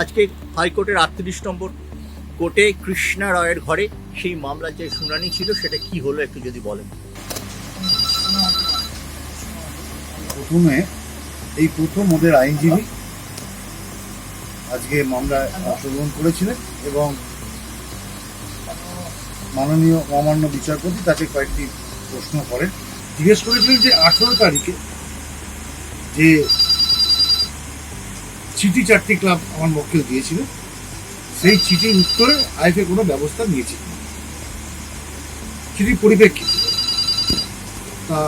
আজকে হাইকোর্টের আটত্রিশ নম্বর কোর্টে কৃষ্ণা রায়ের ঘরে সেই মামলার যে শুনানি ছিল, সেটা কি হলো একটু যদি বলেন? প্রথমে এই প্রথম ওদের আইনজীবী আজকে মামলায় অংশগ্রহণ করেছিলেন এবং মাননীয় অমান্য বিচারপতি তাকে কয়েকটি প্রশ্ন করেন। জিজ্ঞেস করেছিলেন যে আঠেরো তারিখে যে চিঠি চারটি ক্লাব আমার মক্কেল দিয়েছিল। সেই চিঠির উত্তরে আইফে কোনো ব্যবস্থা নিয়েছে কিনা। চিঠির পরিপ্রেক্ষিতে তা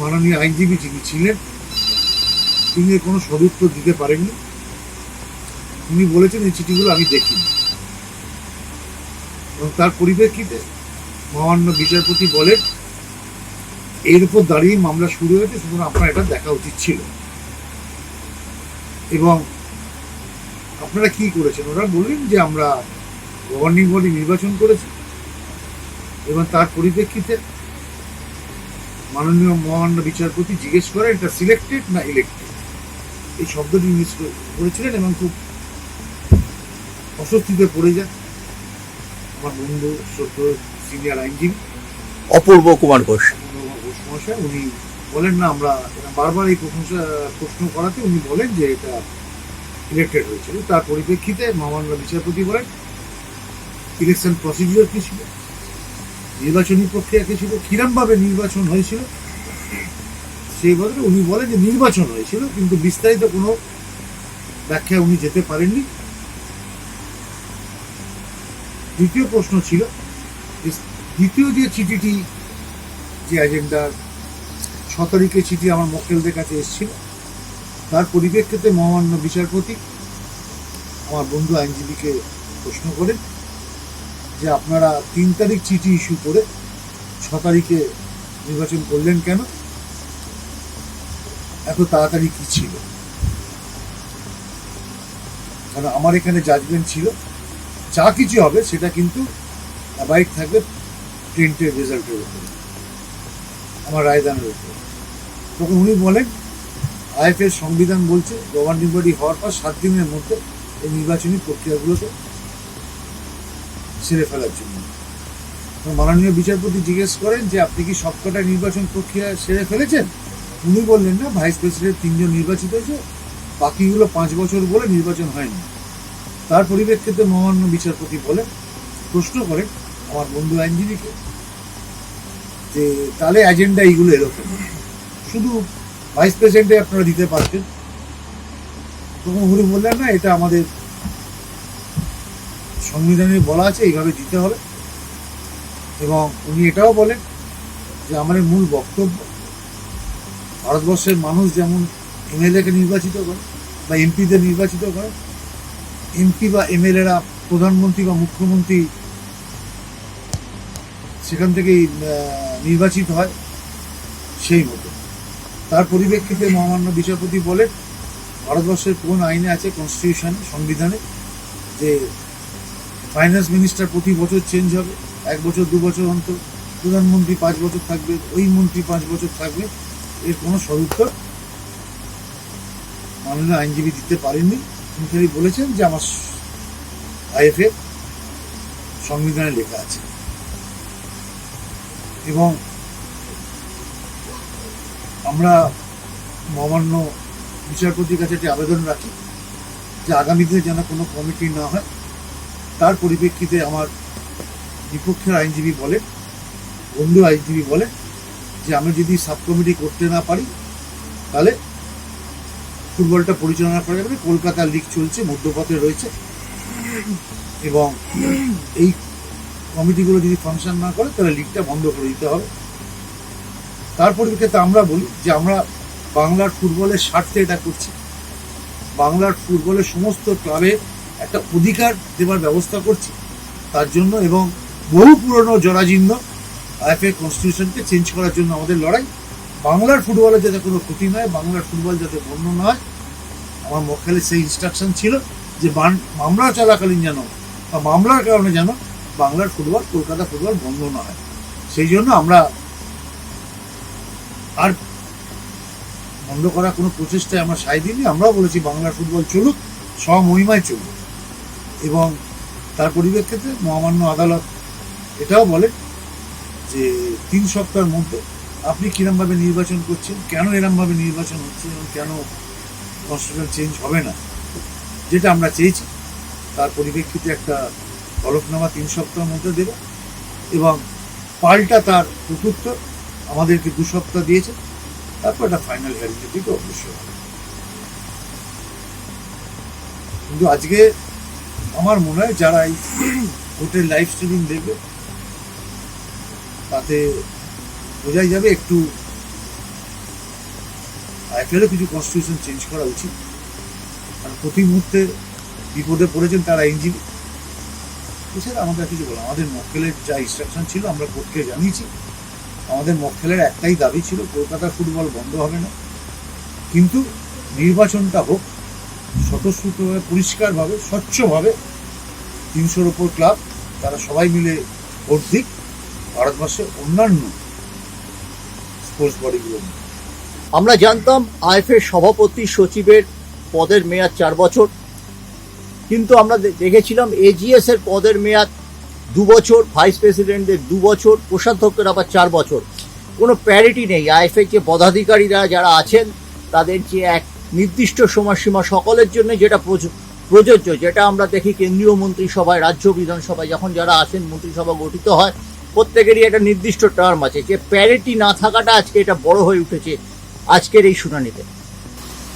মাননীয় আইনজীবী যিনি ছিলেন, তিনি কোনো সদুত্তর দিতে পারেননি। তিনি বলেছেন, এই চিঠিগুলো আমি দেখিনি। এবং তার পরিপ্রেক্ষিতে মহামান্য বিচারপতি বলেন, এর উপর দাঁড়িয়ে মামলা শুরু হয়েছে, সুতরাং আপনার এটা দেখা উচিত ছিল। এবং আপনারা কি করেছেন? ওরা বললেন যে আমরা গভর্নিং বডি নির্বাচন করেছি এবং তার পরিপ্রেক্ষিতে মাননীয় মহামান্য বিচারপতি জিজ্ঞেস করেন এটা সিলেক্টেড না ইলেক্টেড এই শব্দটি ইউজ করেছিলেন এবং খুব অস্বস্তিতে পড়ে যায় আমার বন্ধু সদ্য সিনিয়র আইনজীবী অপূর্ব কুমার ঘোষ। ঘোষ মহাশয় উনি বলেন না, আমরা বারবার এই প্রশ্ন করাতে উনি বলেন যে এটা ইলেক্টেড হয়েছিল। তার পরিপ্রেক্ষিতে মহামান্য বিচারপতি বলেন ইলেকশন প্রসিডিওর কী ছিল? নির্বাচনী প্রক্রিয়া কি ছিল? কিরমভাবে নির্বাচন হয়েছিল? সেই বদলে উনি বলেন যে নির্বাচন হয়েছিল, কিন্তু বিস্তারিত কোনো ব্যাখ্যা উনি যেতে পারেননি। দ্বিতীয় প্রশ্ন ছিল, দ্বিতীয় যে চিঠিটি, যে এজেন্ডার ছ তারিখে চিঠি আমার মক্কেলদের কাছে এসেছিল। তার পরিপ্রেক্ষিতে মহামান্য বিচারপতি আমার বন্ধু আইনজীবীকে প্রশ্ন করেন যে আপনারা তিন তারিখ চিঠি ইস্যু করে ছ তারিখে নির্বাচন করলেন কেন? এত তাড়াতাড়ি কি ছিল? কারণ আমার এখানে জাজমেন্ট ছিল? যা কিছু হবে সেটা কিন্তু অ্যাবাইড থাকবে প্রিন্টের রেজাল্টের উপরে। আমার রায়দানের উপরে। তখন উনি বলেন আইএফের সংবিধান বলছে গভর্নিং বডি হওয়ার পর সাত দিনের মধ্যে এই নির্বাচনী প্রক্রিয়াগুলোকে সেরে ফেলার জন্য। মাননীয় বিচারপতি জিজ্ঞেস করেন যে, আপনি কি সবকটা নির্বাচন প্রক্রিয়া সেরে ফেলেছেন? উনি বললেন, না, ভাইস প্রেসিডেন্ট তিনজন নির্বাচিত হয়েছে, বাকিগুলো পাঁচ বছর বলে নির্বাচন হয়নি। তার পরিপ্রেক্ষিতে মহামান্য বিচারপতি বলেন, প্রশ্ন করেন আমার বন্ধু আইনজীবীকে যে, তাহলে এজেন্ডা এইগুলো এলো কেন? শুধু ভাইস প্রেসিডেন্টে আপনারা দিতে পারতেন। তখন উনি বললেন, না, এটা আমাদের সংবিধানে বলা আছে, এইভাবে দিতে হবে। এবং উনি এটাও বলেন যে, আমাদের মূল বক্তব্য, ভারতবর্ষের মানুষ যেমন এমএলএকে নির্বাচিত করে বা এমপিদের নির্বাচিত করে, এমপি বা এমএলএরা প্রধানমন্ত্রী বা মুখ্যমন্ত্রী সেখান থেকেই নির্বাচিত হয়, সেই মতো। তার পরিপ্রেক্ষিতে মহামান্য বিচারপতি বলেন ভারতবর্ষের কোন আইনে আছে কনস্টিটিউশনে সংবিধানে, যে ফাইন্যান্স মিনিস্টার প্রতি বছর চেঞ্জ হবে, এক বছর, দু বছর অন্তর, প্রধানমন্ত্রী পাঁচ বছর থাকবে, ওই মন্ত্রী পাঁচ বছর থাকবে, এর কোনো সদুত্তর মাননীয় আইনজীবী দিতে পারেননি। তিনি খালি বলেছেন যে আমার আইএফএ সংবিধানে লেখা আছে। এবং আমরা মহামান্য বিচারপতির কাছে একটি আবেদন রাখি যে আগামী দিনে যেন কোনো কমিটি না হয় তার পরিপ্রেক্ষিতে আমার বিপক্ষের আইনজীবী বলে, বন্ধু আইনজীবী বলে যে আমি যদি সাব কমিটি করতে না পারি, তাহলে ফুটবলটা পরিচালনা করা যাবে। কলকাতা লিগ চলছে, মধ্যপথে রয়েছে এবং এই কমিটিগুলো যদি ফাংশন না করে, তাহলে লিগটা বন্ধ করে দিতে হবে তার পরিপ্রেক্ষিতে আমরা বলি যে আমরা বাংলার ফুটবলের স্বার্থে এটা করছি। বাংলার ফুটবলের সমস্ত ক্লাবে একটা অধিকার দেওয়ার ব্যবস্থা করছি। তার জন্য এবং বহু পুরনো জরাজীর্ণ আইএফএ কনস্টিটিউশনকে চেঞ্জ করার জন্য আমাদের লড়াই। বাংলার ফুটবলের যাতে কোনো ক্ষতি নয় বাংলার ফুটবল যাতে বন্ধ না হয়, আমার মক্কেলের সেই ইনস্ট্রাকশন ছিল যে মামলা চলাকালীন যেন বা মামলার কারণে যেন বাংলার ফুটবল, কলকাতা ফুটবল বন্ধ না হয়। সেই জন্য আমরা আর বন্ধ করার কোনো প্রচেষ্টায় আমরা সাই দিইনি। আমরাও বলেছি বাংলার ফুটবল চলুক, স্বমহিমায় চলুক। এবং তার পরিপ্রেক্ষিতে মহামান্য আদালত এটাও বলে যে তিন সপ্তাহের মধ্যে আপনি কিরমভাবে নির্বাচন করছেন, কেন এরমভাবে নির্বাচন হচ্ছে এবং কেন কনস্টিটিউশন চেঞ্জ হবে না, যেটা আমরা চেয়েছি। তার পরিপ্রেক্ষিতে একটা হলফনামা তিন সপ্তাহের মধ্যে দেবে এবং পাল্টা তার প্রত্যুত্তর আমাদেরকে দু সপ্তাহ দিয়েছে, তারপর একটা ফাইনাল হিয়ারিংয়ের দিকে অবশ্যই। কিন্তু আজকে আমার মনে হয় যারা এই ভোটের লাইভ স্ট্রিমিং দেখবে, তাতে বোঝাই যাবে একটু আইপিএলও কিছু কনস্টিটিউশন চেঞ্জ করা উচিত। কারণ প্রতি মুহূর্তে বিপদে পড়েছেন তারা আইনজীবী এছাড়া আমাদের কিছু বলো আমাদের মক্কেলের যা ইনস্ট্রাকশন ছিল আমরা কোর্টকে জানিয়েছি। আমাদের মক্কেলের একটাই দাবি ছিল, কলকাতা ফুটবল বন্ধ হবে না। কিন্তু নির্বাচনটা হোক, স্বতঃস্ফূর্তভাবে, পরিষ্কারভাবে, স্বচ্ছভাবে তিনশোর ওপর ক্লাব, তারা সবাই মিলে ভোট দিক ভারতবর্ষের অন্যান্য স্পোর্টস বডিগুলো আমরা জানতাম আইএফএ সভাপতি সচিবের পদের মেয়াদ চার বছর, কিন্তু আমরা দেখেছিলাম এজিএস এর পদের মেয়াদ দু বছর ভাইস প্রেসিডেন্টদের দু বছর কোষাধ্যক্ষের আবার চার বছর কোনো প্যারিটি নেই। আইএফএ যে পদাধিকারীরা যারা আছেন, তাদের যে এক নির্দিষ্ট সময়সীমা সকলের জন্য যেটা প্রযোজ্য, যেটা আমরা দেখি কেন্দ্রীয় মন্ত্রিসভায়, রাজ্য বিধানসভায় যখন যারা আসেন, মন্ত্রিসভা গঠিত হয়, প্রত্যেকেরই একটা নির্দিষ্ট টার্ম আছে। যে প্যারিটি না থাকাটা আজকে এটা বড় হয়ে উঠেছে আজকের এই শুনানিতে।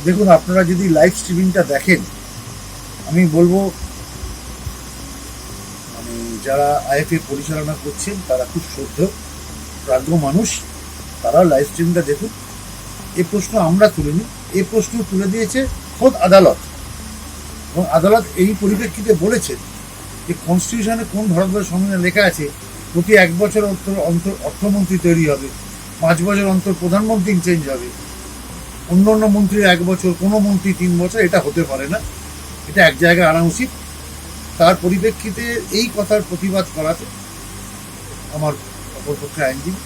দেখুন, আপনারা যদি লাইভ স্ট্রিমিংটা দেখেন, আমি বলব যারা আইএফএ পরিচালনা করছেন, তারা খুব শ্রদ্ধ, প্রাজ্ঞ মানুষ। তারা লাইভ স্ট্রিমটা দেখুন এ প্রশ্ন আমরা তুলিনি। এ প্রশ্ন তুলে দিয়েছে খোদ আদালত। এবং আদালত এই পরিপ্রেক্ষিতে বলেছেন যে কনস্টিটিউশনে কোন ভারতবর্ষ সংবিধানে লেখা আছে, প্রতি এক বছর অন্তর অন্তর অর্থমন্ত্রী তৈরি হবে, পাঁচ বছর অন্তর প্রধানমন্ত্রী চেঞ্জ হবে। অন্য অন্য মন্ত্রীর এক বছর, কোনো মন্ত্রী তিন বছর, এটা হতে পারে না। এটা এক জায়গায় আনা উচিত। তার পরিপ্রেক্ষিতে এই কথার প্রতিবাদ করাতে আমার অপরপক্ষে আইনজীবী,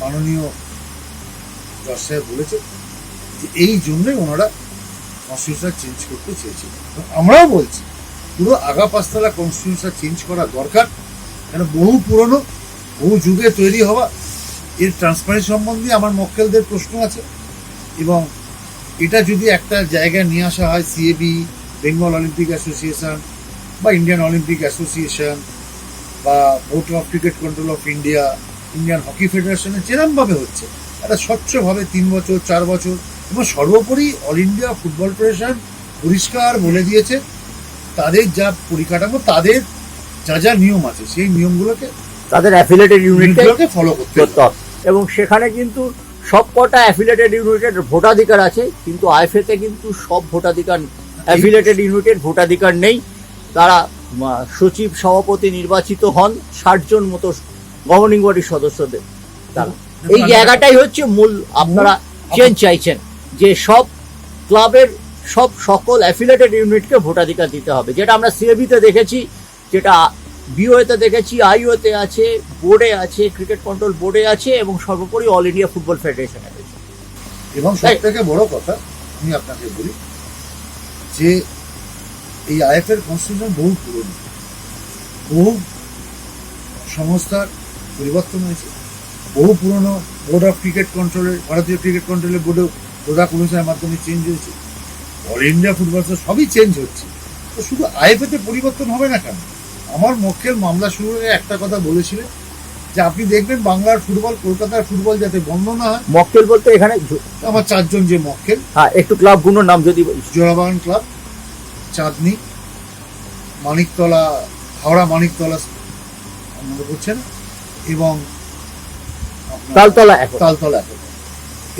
মাননীয় জজ সাহেব বলেছে যে এই জন্যই ওনারা কনস্টিটিউশন চেঞ্জ করতে চেয়েছিল আমরাও বলছি, পুরো আগা পাঁচতলা কনস্টিটিউশন চেঞ্জ করা দরকার, কেন বহু পুরনো, বহু যুগে তৈরি হওয়া, এর ট্রান্সপারেন্সি সম্বন্ধে আমার মক্কেলদের প্রশ্ন আছে এবং এটা যদি একটা জায়গায় নিয়ে আসা হয় সিএবি বেঙ্গল অলিম্পিক অ্যাসোসিয়েশন বা ইন্ডিয়ান অলিম্পিক অ্যাসোসিয়েশন বা board of cricket control of India Indian hockey ফেডারেশনে যেরমভাবে হচ্ছে একটা স্বচ্ছভাবে তিন বছর চার বছর এবং সর্বোপরি অল ইন্ডিয়া ফুটবল ফেডারেশন পরিষ্কার বলে দিয়েছে তাদের যা পরিকাঠামো তাদের যা যা নিয়ম আছে সেই নিয়মগুলোকে তাদের অ্যাফিলেটেড ইউনিটগুলোকে ফলো করতে হবে। এবং সেখানে কিন্তু সবকটা অ্যাফিলেটেড ইউনিটের ভোটাধিকার আছে কিন্তু আইএফএতে কিন্তু সব ভোটাধিকার অ্যাফিলেটেড ইউনিটের ভোটাধিকার নেই। তারা সচিব সভাপতি নির্বাচিত হন ষাট জন মতো গভর্নিং বডির সদস্যদের তারা এই জায়গাটাই হচ্ছে মূল আপনারা চেঞ্জ চাইছেন যে সব ক্লাবের সব সকল অ্যাফিলেটেড ইউনিটকে ভোটাধিকার দিতে হবে। যেটা আমরা সিএবিতে দেখেছি যেটা বিওএতে দেখেছি আইওতে আছে বোর্ডে আছে ক্রিকেট কন্ট্রোল বোর্ডে আছে এবং সর্বোপরি অল ইন্ডিয়া ফুটবল ফেডারেশনে রয়েছে এবং সব থেকে বড় কথা আমি আপনাকে বলি যে এই আইএফের কনস্টিটিউশন বহু পুরনো, বহু সংস্থার পরিবর্তন হয়েছে, বহু পুরনো বোর্ড অফ ক্রিকেট কন্ট্রোলের ভারতীয় ক্রিকেট কন্ট্রোলের বোর্ডেও রোদা কমিশনের মাধ্যমে চেঞ্জ হয়েছে। অল ইন্ডিয়া ফুটবল সবই চেঞ্জ হচ্ছে। তো শুধু আইএফএতে পরিবর্তন হবে না কেন? আমার মক্কেল মামলা শুরু হয়ে একটা কথা বলেছিলেন যে আপনি দেখবেন বাংলার ফুটবল কলকাতার ফুটবল যাতে বন্ধ না হয়। মক্কেল বলতে এখানে আমার চারজন যে মক্কেল। হ্যাঁ একটু ক্লাবগুলোর নাম যদি। জোড়াবাগান ক্লাব চাঁদনি মানিকতলা হাওড়া মানিকতলা মনে পড়ছে না? এবং তালতলা তালতলা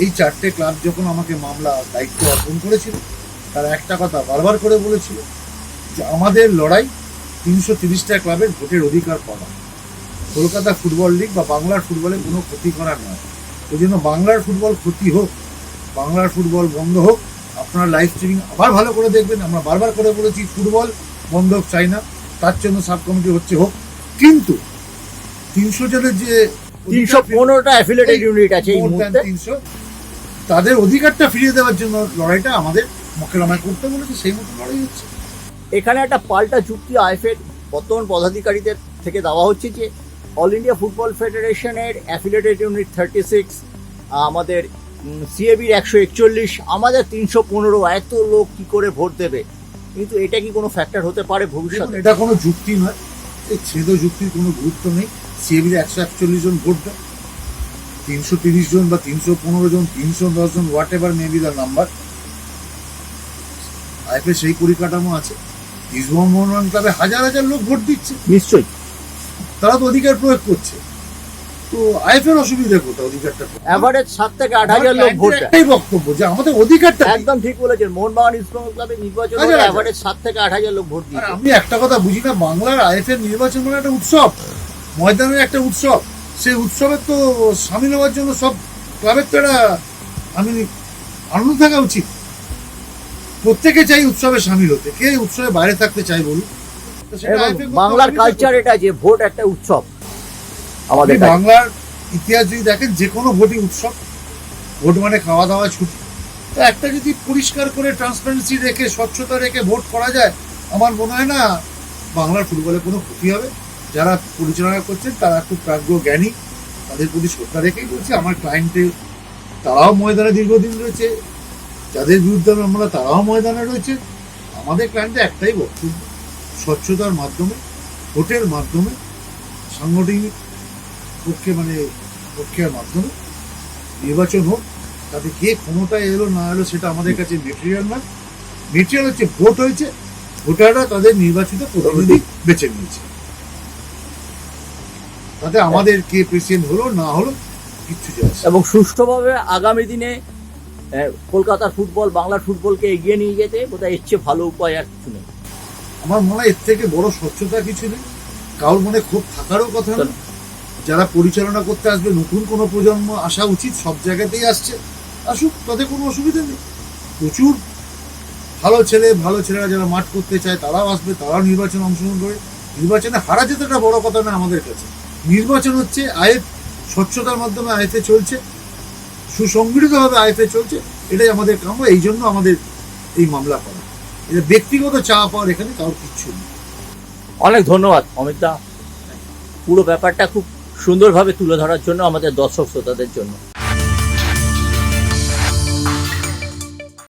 এই চারটে ক্লাব যখন আমাকে মামলা দায়িত্ব অর্পণ করেছিল তারা একটা কথা বারবার করে বলেছিল যে আমাদের লড়াই তিনশো তিরিশটা ক্লাবের ভোটের অধিকার পাওয়া। কলকাতা ফুটবল লিগ বা বাংলার ফুটবলে কোনো ক্ষতি করা নয়। ওই জন্য বাংলার ফুটবল ক্ষতি হোক বাংলার ফুটবল বন্ধ হোক আপনারা লাইভ স্ট্রিমিং আবার ভালো করে দেখবেন। আমরা বারবার করে বলেছি ফুটবল বন্ধ হোক চাই না। তার জন্য সাব কমিটি হচ্ছে হোক। কিন্তু তিনশো জনের যে তিনশো পনেরোটা অ্যাফিলেটেড ইউনিট আছে এই মুহূর্তে। 300 তাদের অধিকারটা ফিরিয়ে দেওয়ার জন্য লড়াইটা আমাদের মোকেরামায় করতে বলেছে সেই মতো লড়াই হচ্ছে। এখানে একটা পাল্টা যুক্তি আইএফের বর্তমান পদাধিকারীদের থেকে দেওয়া হচ্ছে যে অল ইন্ডিয়া ফুটবল ফেডারেশনের অ্যাফিলেটেড ইউনিট থার্টি সিক্স আমাদের সিএবির একশো একচল্লিশ আমাদের তিনশো পনেরো এত লোক কি করে ভোট দেবে? কিন্তু এটা কি কোনো ফ্যাক্টর হতে পারে ভবিষ্যতে? এটা কোনো যুক্তি নয়। এই ছেদ যুক্তির কোনো গুরুত্ব নেই। সিএবির একশো একচল্লিশ জন ভোট দেয়। তিনশো তিরিশ জন বা তিনশো পনেরো জন তিনশো দশ জন whatever maybe the number আইপে সেই পরিকাঠামো আছে। ইসলাম মোহন ক্লাবে হাজার হাজার লোক ভোট দিচ্ছে। নিশ্চয়ই। তারা তো অধিকার প্রয়োগ করছে। তো আইএফের অসুবিধা কোথায় অধিকারটা? কোথায়? অ্যাভারেজ সাত থেকে আট হাজার লোক ভোট। দেয় একটাই বক্তব্য যে আমাদের অধিকারটা একদম ঠিক বলেছেন মোহনবাগান ইসলাম ক্লাবের নির্বাচন। অ্যাভারেজ সাত থেকে আট হাজার লোক ভোট দিয়েছে। আমি একটা কথা বুঝি না বাংলার আইএফের নির্বাচন মানে একটা উৎসব। ময়দানের একটা উৎসব। সেই উৎসবের তো সামিল হওয়ার জন্য সব ক্লাবের তো একটা আমি আনন্দ থাকা উচিত। প্রত্যেকে চাই উৎসবে সামিল হতে। কে উৎসবে বাইরে থাকতে চাই বলুন? এবং বাংলার কালচার এটা যে ভোট একটা উৎসব আমাদের বাংলার ইতিহাস যদি দেখেন যে কোনো ভোটই উৎসব। ভোট মানে খাওয়া দাওয়া ছুটি। তো একটা যদি পরিষ্কার করে ট্রান্সপারেন্সি রেখে স্বচ্ছতা রেখে ভোট করা যায় আমার মনে হয় না বাংলার ফুটবলে কোনো ক্ষতি হবে। যারা পরিচালনা করছেন তারা খুব প্রাজ্ঞ জ্ঞানী। তাদের প্রতি শ্রদ্ধা রেখেই বলছি আমার ক্লায়েন্টে তারাও ময়দানে দীর্ঘদিন রয়েছে। যাদের বিরুদ্ধে আমরা তারাও ময়দানে রয়েছে। আমাদের ক্লায়েন্টে একটাই বক্তব্য। স্বচ্ছতার মাধ্যমে ভোটের মাধ্যমে সাংগঠনিক পক্ষে মানে পক্ষের মাধ্যমে নির্বাচন হোক তাতে কে ক্ষমতায় এলো না এলো সেটা আমাদের কাছে মেটেরিয়াল না মেটেরিয়াল হচ্ছে ভোট হয়েছে ভোটাররা তাদের নির্বাচিত প্রতিনিধি বেছে নিয়েছে। তাতে আমাদের কে প্রেসিডেন্ট হলো না হলো কিচ্ছু যায় এবং সুষ্ঠুভাবে আগামী দিনে কলকাতার ফুটবল বাংলার ফুটবলকে এগিয়ে নিয়ে যেতে বোধহয় এর চেয়ে ভালো উপায় আর কিছু নেই। আমার মনে হয় এর থেকে বড় স্বচ্ছতা কিছু নেই। কারোর মনে খুব থাকারও কথা না যারা পরিচালনা করতে আসবে, নতুন কোনো প্রজন্ম আসা উচিত, সব জায়গাতেই আসছে। আসুক, তাতে কোনো অসুবিধা নেই। প্রচুর ভালো ছেলে, ভালো ছেলেরা যারা মাঠ করতে চায়, তারাও আসবে, তারাও নির্বাচন অংশগ্রহণ করে। নির্বাচনে হারা যেতেটা বড় কথা না আমাদের কাছে। নির্বাচন হচ্ছে আয়ের স্বচ্ছতার মাধ্যমে আয়তে চলছে, সুসংগঠিতভাবে আয়তে চলছে, এটাই আমাদের কাম্য, এই জন্য আমাদের এই মামলা করা। ব্যক্তিগত চা পাওয়ার এখানে কারোর কিচ্ছু নেই। অনেক ধন্যবাদ, অমিত দা। পুরো ব্যাপারটা খুব সুন্দরভাবে তুলে ধরার জন্য আমাদের দর্শক শ্রোতাদের জন্য।